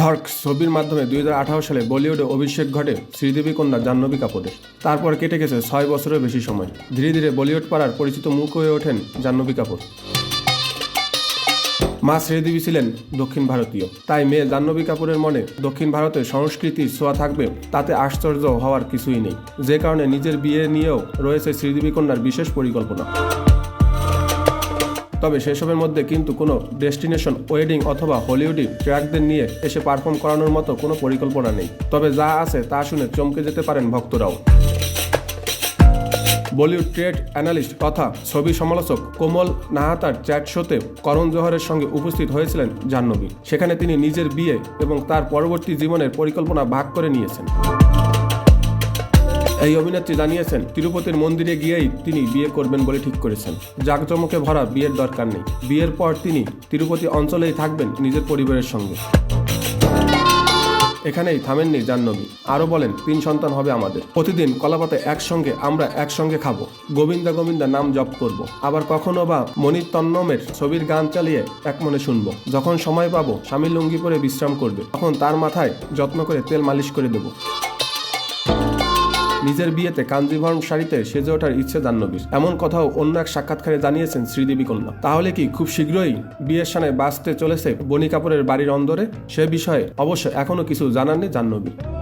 ধর্ক ছবির মাধ্যমে দুই হাজার আঠারো সালে বলিউডে অভিষেক ঘটে শ্রীদেবী কন্যা জাহ্নবী কাপুরের। তারপর কেটে গেছে ছয় বছরের বেশি সময়। ধীরে ধীরে বলিউড পাড়ার পরিচিত মুখ হয়ে ওঠেন জাহ্নবী কাপুর। মা শ্রীদেবী ছিলেন দক্ষিণ ভারতীয়। তাই মেয়ে জাহ্নবী কাপুরের মনে দক্ষিণ ভারতের সংস্কৃতির ছোঁয়া থাকবে, তাতে আশ্চর্য হওয়ার কিছুই নেই। যে কারণে নিজের বিয়ে নিয়েও রয়েছে শ্রীদেবী কন্যার বিশেষ পরিকল্পনা। তবে সেসবের মধ্যে কিন্তু কোনো ডেস্টিনেশন, ওয়েডিং অথবা হলিউডি ট্র্যাকদের নিয়ে এসে পারফর্ম করানোর মতো কোনো পরিকল্পনা নেই। তবে যা আছে তা শুনে চমকে যেতে পারেন ভক্তরাও। বলিউড ট্রেড অ্যানালিস্ট তথা ছবি সমালোচক কোমল নাহাতার চ্যাট শোতে করণ জোহরের সঙ্গে উপস্থিত হয়েছিলেন জাহ্নবী। সেখানে তিনি নিজের বিয়ে এবং তার পরবর্তী জীবনের পরিকল্পনা ভাগ করে নিয়েছেন। এই অভিনেত্রী জানিয়েছেন, তিরুপতির মন্দিরে গিয়েই তিনি বিয়ে করবেন বলে ঠিক করেছেন। জাঁকজমকে ভরা বিয়ের দরকার নেই। বিয়ের পর তিনি তিরুপতি অঞ্চলেই থাকবেন নিজের পরিবারের সঙ্গে। এখানেই থামেননি জাহ্নবী। আরও বলেন, তিন সন্তান হবে আমাদের। প্রতিদিন কলাপাতে একসঙ্গে আমরা একসঙ্গে খাব। গোবিন্দা গোবিন্দা নাম জপ করব। আবার কখনো বা মনির তন্নমের ছবির গান চালিয়ে এক মনে শুনব। যখন সময় পাবো, স্বামী লুঙ্গি পরে বিশ্রাম করবে। তখন তার মাথায় যত্ন করে তেল মালিশ করে দেবো। নিজের বিয়েতে কাঞ্জিভরম শাড়িতে সেজে ওঠার ইচ্ছে জাহ্নবীর। এমন কথাও অন্য এক সাক্ষাৎকারে জানিয়েছেন শ্রীদেবী কন্যা। তাহলে কি খুব শীঘ্রই বিয়ের সানে বাঁচতে চলেছে বনি কাপুরের বাড়ির অন্দরে? সে বিষয়ে অবশ্য এখনও কিছু জানাননি জাহ্নবী।